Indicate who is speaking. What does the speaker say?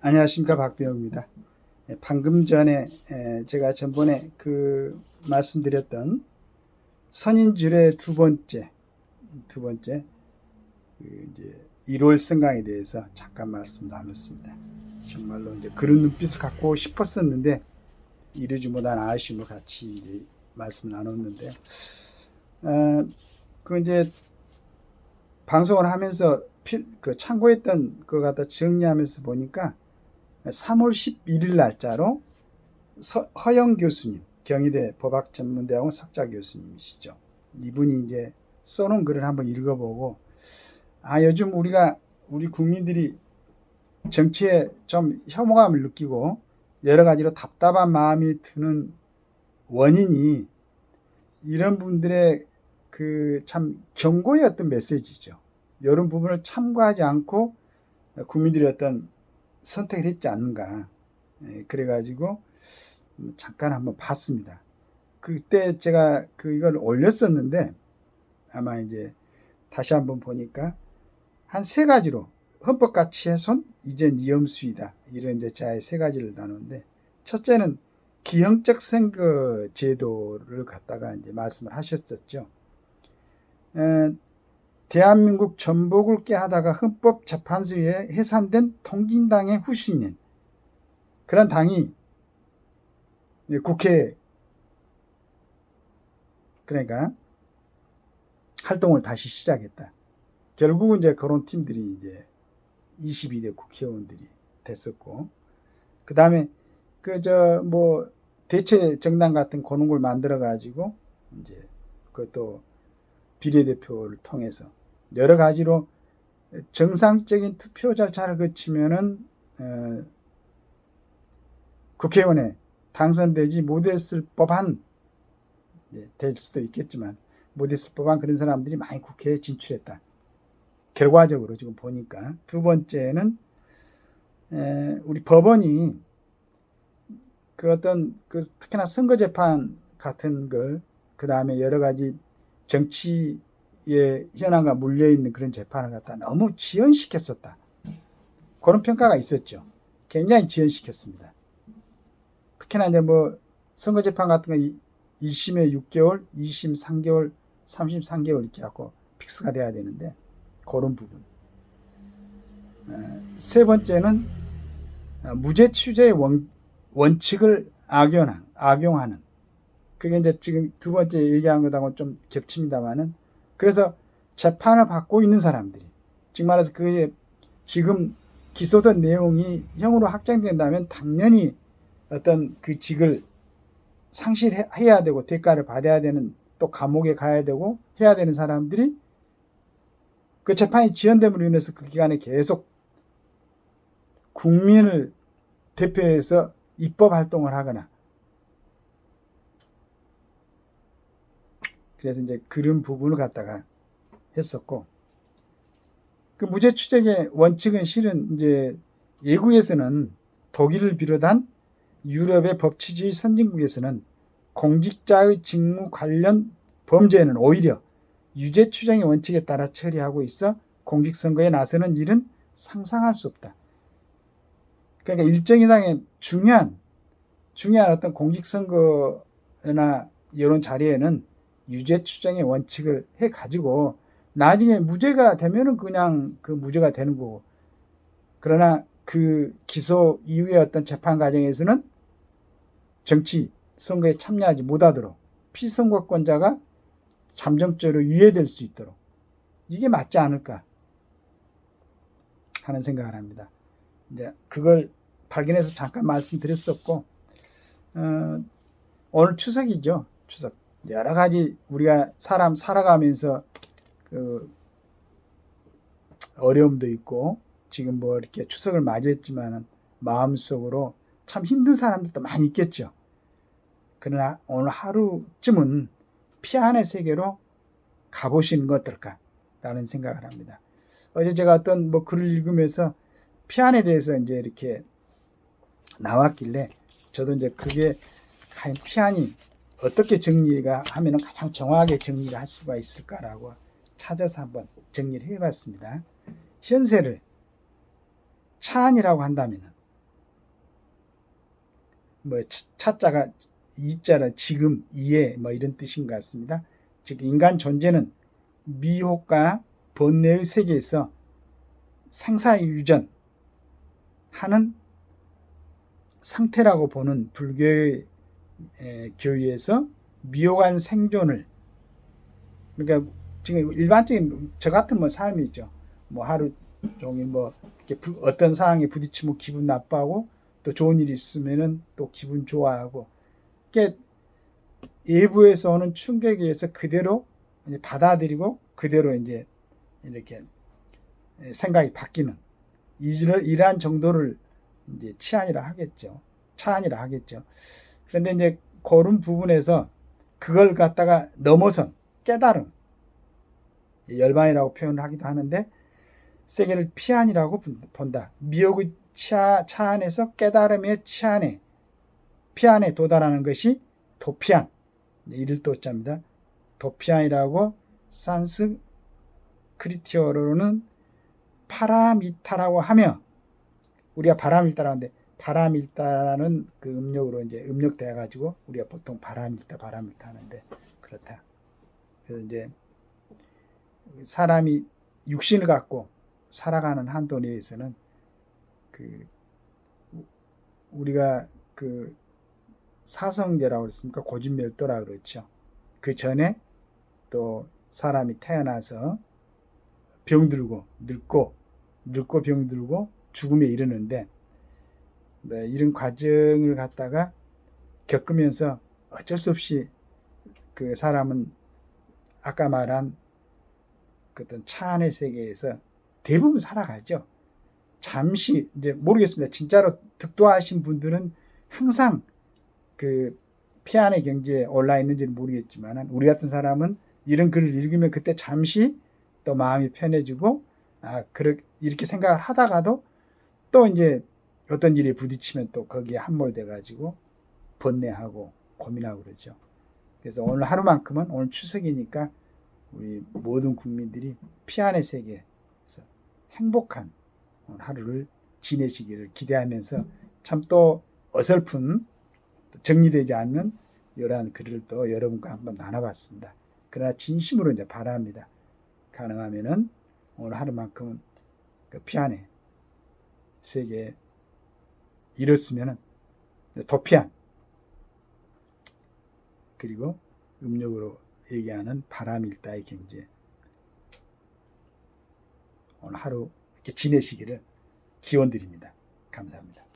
Speaker 1: 안녕하십니까 박병입니다. 예, 방금 전에 에, 제가 전번에 그 말씀드렸던 선인줄의 두 번째 두 번째 그 이제 1월 성강에 대해서 잠깐 말씀 나눴습니다. 정말로 이제 그런 눈빛을 갖고 싶었었는데 이루지 못한 아쉬움을 같이 이제 말씀 나눴는데 어, 그 이제 방송을 하면서 필, 그 참고했던 걸 갖다 정리하면서 보니까 3월 11일 날짜로 서, 허영 교수님, 경희대 법학전문대학원 석좌 교수님이시죠. 이분이 이제 써놓은 글을 한번 읽어보고, 아, 요즘 우리가, 우리 국민들이 정치에 좀 혐오감을 느끼고, 여러 가지로 답답한 마음이 드는 원인이 이런 분들의 그 참 경고의 어떤 메시지죠. 이런 부분을 참고하지 않고 국민들이 어떤 선택을 했지 않는가. 예, 그래가지고 잠깐 한번 봤습니다. 그때 제가 그 이걸 올렸었는데 아마 이제 다시 한번 보니까 한 세 가지로 헌법 가치 훼손, 이젠 위험수위다 이런 이제 자의 세 가지를 나누는데 첫째는 기형적 선거 제도를 갖다가 이제 말씀을 하셨었죠. 에, 대한민국 전복을 깨하다가 헌법재판소에 해산된 통진당의 후신인 그런 당이 국회 그러니까 활동을 다시 시작했다. 결국은 이제 그런 팀들이 이제 22대 국회의원들이 됐었고 그 다음에 그 저 뭐 대체 정당 같은 그런 걸 만들어 가지고 이제 그것도 비례대표를 통해서 여러 가지로 정상적인 투표 절차를 거치면은 어, 국회의원에 당선되지 못했을 법한 예, 될 수도 있겠지만 못했을 법한 그런 사람들이 많이 국회에 진출했다. 결과적으로 지금 보니까 두 번째는 에, 우리 법원이 그 어떤 그 특히나 선거 재판 같은 걸 그 다음에 여러 가지 정치 의 현황과 물려 있는 그런 재판을 갖다 너무 지연시켰었다. 그런 평가가 있었죠. 굉장히 지연시켰습니다. 특히나 이제 뭐 선거 재판 같은 거 1심에 6개월, 2심 3개월, 3심 3개월 이렇게 갖고 픽스가 돼야 되는데 그런 부분. 세 번째는 무죄 취재의 원, 원칙을 악용한, 악용하는 그게 이제 지금 두 번째 얘기한 것하고 좀 겹칩니다만은 그래서 재판을 받고 있는 사람들이 즉 말해서 그게 지금 기소된 내용이 형으로 확정된다면 당연히 어떤 그 직을 상실해야 되고 대가를 받아야 되는 또 감옥에 가야 되고 해야 되는 사람들이 그 재판이 지연됨으로 인해서 그 기간에 계속 국민을 대표해서 입법 활동을 하거나 그래서 이제 그런 부분을 갖다가 했었고 그 무죄 추정의 원칙은 실은 이제 예구에서는 독일을 비롯한 유럽의 법치주의 선진국에서는 공직자의 직무 관련 범죄는 오히려 유죄 추정의 원칙에 따라 처리하고 있어 공직선거에 나서는 일은 상상할 수 없다. 그러니까 일정 이상의 중요한 중요한 어떤 공직선거나 이런 자리에는 유죄 추정의 원칙을 해 가지고 나중에 무죄가 되면은 그냥 그 무죄가 되는 거고 그러나 그 기소 이후의 어떤 재판 과정에서는 정치 선거에 참여하지 못하도록 피선거권자가 잠정적으로 유예될 수 있도록 이게 맞지 않을까 하는 생각을 합니다. 이제 그걸 발견해서 잠깐 말씀드렸었고 어, 오늘 추석이죠 추석 여러 가지 우리가 사람 살아가면서 그 어려움도 있고 지금 뭐 이렇게 추석을 맞이했지만은 마음속으로 참 힘든 사람들도 많이 있겠죠. 그러나 오늘 하루쯤은 피안의 세계로 가보시는 것 어떨까라는 생각을 합니다. 어제 제가 어떤 뭐 글을 읽으면서 피안에 대해서 이제 이렇게 나왔길래 저도 이제 그게 과연 피안이 어떻게 정리가 하면 가장 정확하게 정리를 할 수가 있을까라고 찾아서 한번 정리를 해봤습니다. 현세를 차안이라고 한다면 뭐 차- 차자가 이자라 지금 이해 뭐 이런 뜻인 것 같습니다. 즉 인간 존재는 미혹과 번뇌의 세계에서 생사 유전 하는 상태라고 보는 불교의 에, 교리에서 미혹한 생존을 그러니까 지금 일반적인 저 같은 뭐 삶이 있죠. 뭐 하루 종일 뭐 이렇게 부- 어떤 상황에 부딪히면 기분 나빠하고 또 좋은 일이 있으면은 또 기분 좋아하고 이게 외부에서 오는 충격에 의해서 그대로 이제 받아들이고 그대로 이제 이렇게 생각이 바뀌는 이를 이러한 정도를 이제 치안이라 하겠죠. 차안이라 하겠죠. 그런데 이제 그런 부분에서 그걸 갖다가 넘어선 깨달음 열반이라고 표현을 하기도 하는데 세계를 피안이라고 분- 본다. 미혹의 차, 차 안에서 깨달음의 치안에 피안에 도달하는 것이 도피안 이를 도자입니다. 도피안이라고 산스 크리티어로는 파라미타라고 하며 우리가 바람일다라는데 바람일다라는 그 음력으로 이제 음력 돼 가지고 우리가 보통 바람일다 바람일다 하는데 그렇다. 그래서 이제 사람이 육신을 갖고 살아가는 한도 내에서는 그 우리가 그 사성제라고 그랬으니까 고진멸도라 그렇죠. 그 전에 또 사람이 태어나서 병들고 늙고 늙고 병들고 죽음에 이르는데 네, 이런 과정을 갖다가 겪으면서 어쩔 수 없이 그 사람은 아까 말한 그 어떤 차 안의 세계에서 대부분 살아가죠. 잠시 이제 모르겠습니다. 진짜로 득도하신 분들은 항상 그 피안의 경지에 올라 있는지는 모르겠지만 우리 같은 사람은 이런 글을 읽으면 그때 잠시 또 마음이 편해지고 아 그렇 이렇게 생각을 하다가도 또 이제 어떤 일에 부딪히면 또 거기에 함몰돼 가지고 번뇌하고 고민하고 그러죠. 그래서 오늘 하루만큼은 오늘 추석이니까 우리 모든 국민들이 피안의 세계에서 행복한 하루를 지내시기를 기대하면서 참 또 어설픈 또 정리되지 않는 이러한 글을 또 여러분과 한번 나눠봤습니다. 그러나 진심으로 이제 바랍니다. 가능하면은 오늘 하루만큼은 그 피안의 세계에 이뤘으면은 도피안 그리고 음력으로 얘기하는 바람일다의 경제 오늘 하루 이렇게 지내시기를 기원 드립니다. 감사합니다.